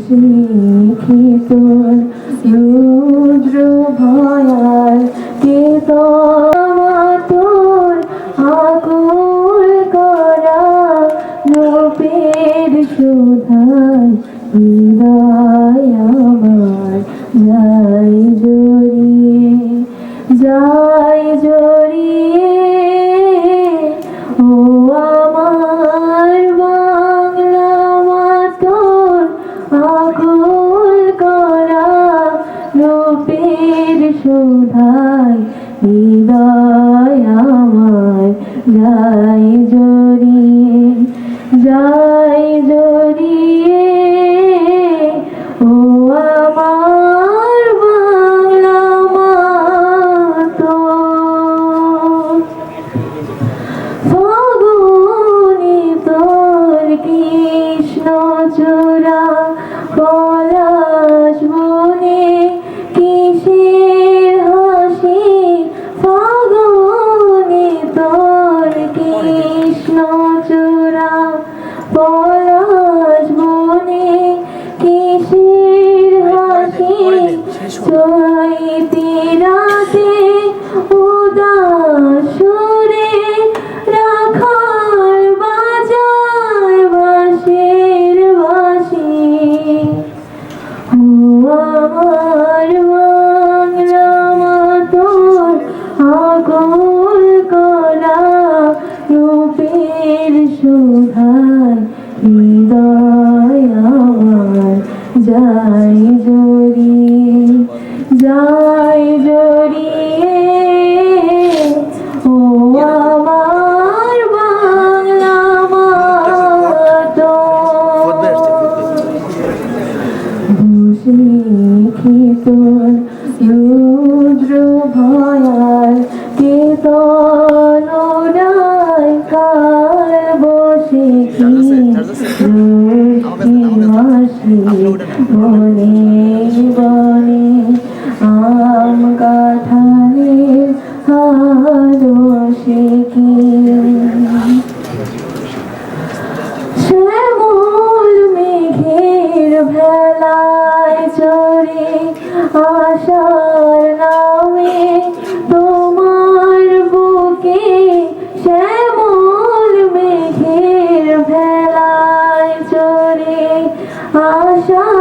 শিক্ষিত রুদ্র ভয়াল কে তোর আকুল করা রূপের শোধায় হৃদয় আমার যাই শোধায় হৃদয় আমার যাই জড়িয়ে যাই জড়িয়ে। ও আমার বাংলা মাতর ফাগুনি তোর কৃষ্ণ চূড়া শিক্ষিত রুদ্র ভয়াল কেতনায় কাল বসে মাসি বনে বনে আম কাঠালের হাত বসে কি? Tchau!